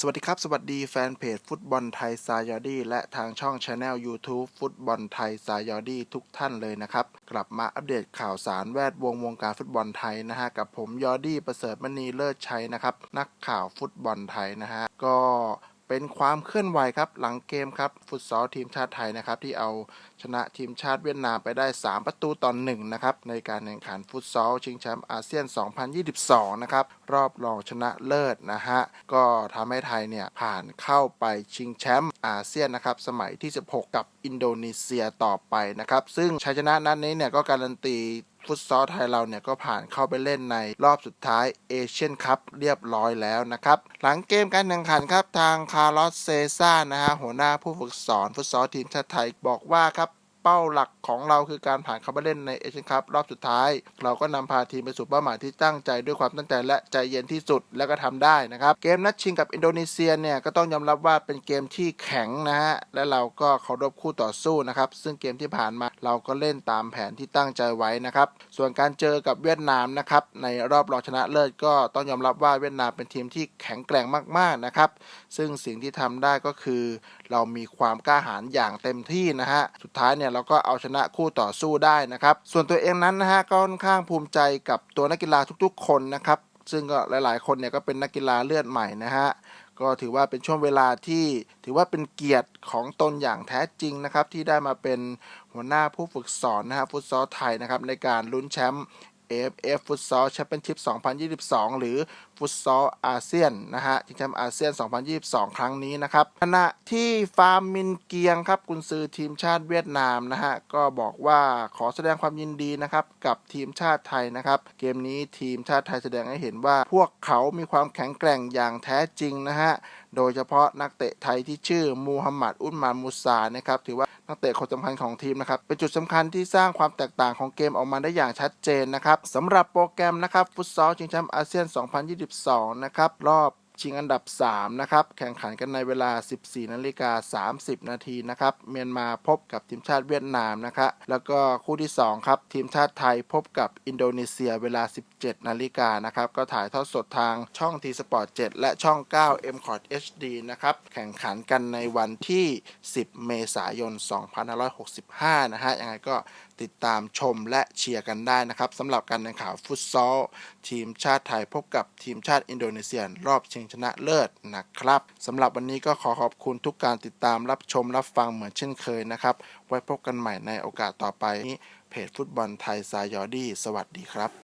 สวัสดีครับ สวัสดีแฟนเพจฟุตบอลไทยซายอดี้และทางช่องช anel YouTube ฟุตบอลไทยซายอดี้ทุกท่านเลยนะครับ กลับมาอัปเดตข่าวสารแวดวงวงการฟุตบอลไทยนะฮะ กับผมยอดี้ประเสริฐมณีเลิศชัยนะครับ นักข่าวฟุตบอลไทยนะฮะ ก็ เป็นความเคลื่อนไหวครับหลังเกมครับฟุตซอลทีมชาติไทยนะครับที่เอาชนะทีมชาติเวียดนามไปได้ 3 ประตูต่อหนึ่งนะครับในการแข่งขันฟุตซอลชิงแชมป์อาเซียน 2022 นะครับรอบรองชนะเลิศนะฮะก็ทำให้ไทยเนี่ยผ่านเข้าไปชิงแชมป์อาเซียนนะครับสมัยที่ 16 กับอินโดนีเซียต่อไปนะครับซึ่งชัยชนะนัดนี้เนี่ยก็การันตี ฟุตซอลไทยเราเนี่ยก็ผ่านเข้าไปเล่นในรอบสุดท้ายเอเชียนคัพเรียบร้อยแล้วนะครับ หลังเกมการแข่งขันครับทางคาร์ลอสเซซ่านะฮะหัวหน้าผู้ฝึกสอนฟุตซอลทีมชาติไทยบอกว่าครับ เป้าหลักของเราคือการผ่านเข้าไปเล่นในเอเชียนคัพรอบสุดท้าย เราก็นำพาทีมไปสู่เป้าหมายที่ตั้งใจด้วยความตั้งใจและใจเย็นที่สุดแล้วก็ทำได้นะครับ เกมนัดชิงกับอินโดนีเซียเนี่ยก็ต้องยอมรับว่าเป็นเกมที่แข็งนะฮะและเราก็เคารพคู่ต่อสู้นะครับ ซึ่งเกมที่ผ่านมาเราก็เล่นตามแผนที่ตั้งใจไว้นะครับ ส่วนการเจอกับเวียดนามนะครับในรอบรองชนะเลิศก็ต้องยอมรับว่าเวียดนามเป็นทีมที่แข็งแกร่งมากๆนะครับ ซึ่งสิ่งที่ทำได้ก็คือ เรามีความกล้าหาญอย่างเต็มที่นะฮะสุดท้ายเนี่ยเราก็เอาชนะคู่ต่อสู้ได้นะครับ ส่วนตัวเองนั้นนะฮะก็ค่อนข้างภูมิใจกับตัวนักกีฬาทุกๆ คนนะครับ ซึ่งก็หลายๆ คนเนี่ยก็เป็นนักกีฬาเลือดใหม่นะฮะก็ถือว่าเป็นช่วงเวลาที่ถือว่าเป็นเกียรติของตนอย่างแท้จริงนะครับ ที่ได้มาเป็นหัวหน้าผู้ฝึกสอนนะฮะฟุตซอลไทยนะครับในการลุ้นแชมป์ AFF ฟุตซอลแชมเปี้ยนชิพ2022 หรือฟุตซอลอาเซียนนะฮะชิงแชมป์อาเซียน 2022 ครั้งนี้นะครับ ขณะที่ฟาร์มินเกียงครับกุนซือทีมชาติเวียดนามนะฮะก็บอกว่าขอแสดงความยินดีนะครับกับทีมชาติไทยนะครับ เกมนี้ทีมชาติไทยแสดงให้เห็นว่าพวกเขามีความแข็งแกร่งอย่างแท้จริงนะฮะโดยเฉพาะนักเตะไทยที่ชื่อมูฮัมหมัดอุลมานมูซานะครับถือว่านักเตะคนสำคัญของทีมนะครับเป็นจุดสำคัญที่สร้างความแตกต่างของเกมออกมาได้อย่างชัดเจนนะครับสำหรับโปรแกรมนะครับฟุตซอลชิงแชมป์อาเซียน 2022นะครับ รอบ ชิงอันดับ 3 นะครับ แข่งขันกันในเวลา 14นาฬิกา30 นาทีนะครับ เมียนมาพบกับทีมชาติเวียดนามนะครับแล้วก็คู่ที่ 2 ครับ ทีมชาติไทยพบกับอินโดนีเซียเวลา 17นาฬิกานะครับ ก็ถ่ายทอดสดทางช่อง T Sport 7และช่อง 9 m c o t HD นะครับ แข่งขันกันในวันที่ 10 เมษายน 2565 นะฮะ ยังไงก็ติดตามชมและเชียร์กันได้นะครับสำหรับการแข่งขันฟุตซอล ทีมชาติไทยพบกับทีมชาติอินโดนีเซียรอบชิงชนะเลิศนะครับสำหรับวันนี้ก็ขอขอบคุณทุกการติดตามรับชมรับฟังเหมือนเช่นเคยนะครับ ไว้พบกันใหม่ในโอกาสต่อไปนี้เพจฟุตบอลไทยซายอดี้สวัสดีครับ